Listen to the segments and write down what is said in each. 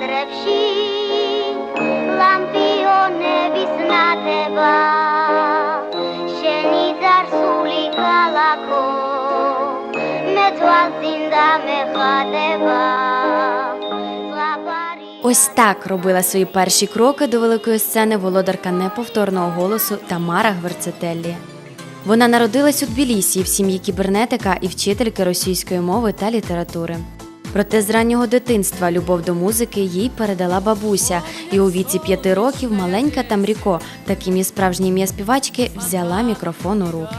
трепщить, лампіоне вісна теба, ще ні зарсулі калако, метуал зінда мехатеба. Ось так робила свої перші кроки до великої сцени володарка неповторного голосу Тамара Гверцетеллі. Вона народилась у Тбілісі в сім'ї кібернетика і вчительки російської мови та літератури. Проте з раннього дитинства любов до музики їй передала бабуся, і у віці п'яти років маленька Тамріко, таким і справжнє ім'я співачки, взяла мікрофон у руки.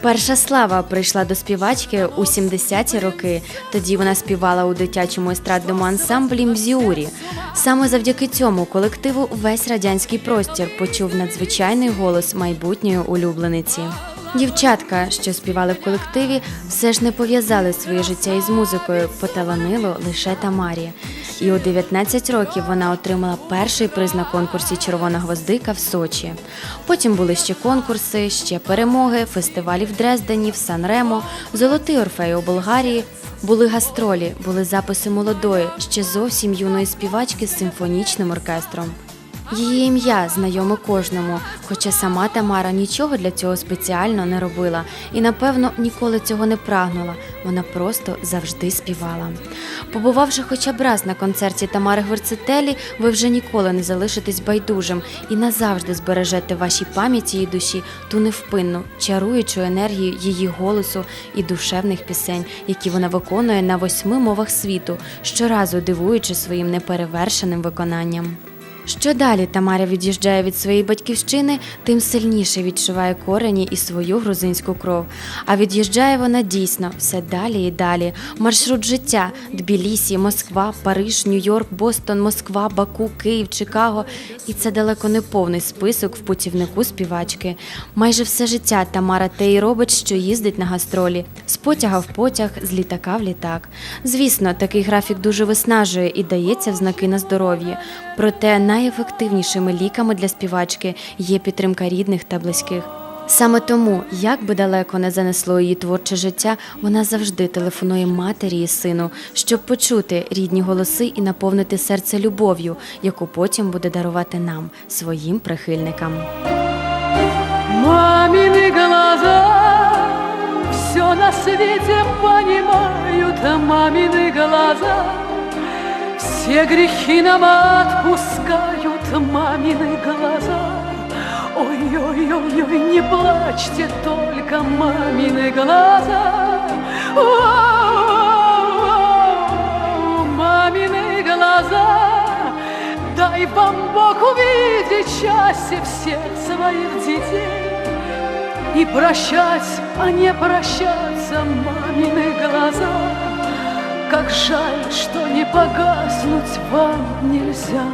Перша слава прийшла до співачки у 70-ті роки. Тоді вона співала у дитячому естрадному ансамблі Мзіурі. Саме завдяки цьому колективу весь радянський простір почув надзвичайний голос майбутньої улюблениці. Дівчатка, що співали в колективі, все ж не пов'язали своє життя із музикою, поталанило лише Тамарі. І у 19 років вона отримала перший приз на конкурсі Червона гвоздика в Сочі. Потім були ще конкурси, ще перемоги, фестивалі в Дрездені, в Сан-Ремо, Золотий Орфей у Болгарії. Були гастролі, були записи молодої, ще зовсім юної співачки з симфонічним оркестром. Її ім'я знайоме кожному, хоча сама Тамара нічого для цього спеціально не робила і, напевно, ніколи цього не прагнула. Вона просто завжди співала. Побувавши хоча б раз на концерті Тамари Гверцетелі, ви вже ніколи не залишитесь байдужим і назавжди збережете в вашій пам'яті і душі ту невпинну, чаруючу енергію її голосу і душевних пісень, які вона виконує на восьми мовах світу, щоразу дивуючи своїм неперевершеним виконанням. Що далі Тамара від'їжджає від своєї батьківщини, тим сильніше відчуває корені і свою грузинську кров. А від'їжджає вона дійсно все далі і далі. Маршрут життя Тбілісі, Москва, Париж, Нью-Йорк, Бостон, Москва, Баку, Київ, Чикаго. І це далеко не повний список в путівнику співачки. Майже все життя Тамара те й робить, що їздить на гастролі, з потяга в потяг, з літака в літак. Звісно, такий графік дуже виснажує і дається в знаки на здоров'я. Проте найефективнішими ліками для співачки є підтримка рідних та близьких. Саме тому, як би далеко не занесло її творче життя, вона завжди телефонує матері і сину, щоб почути рідні голоси і наповнити серце любов'ю, яку потім буде дарувати нам, своїм прихильникам. Мамины глаза все на свете понимают, мамины глаза все грехи нам отпускают, плачьте только, мамины глаза. О, мамины глаза, дай вам Бог увидеть счастье всех своих детей и прощать, а не прощаться, мамины глаза. Как жаль, что не погаснуть вам нельзя.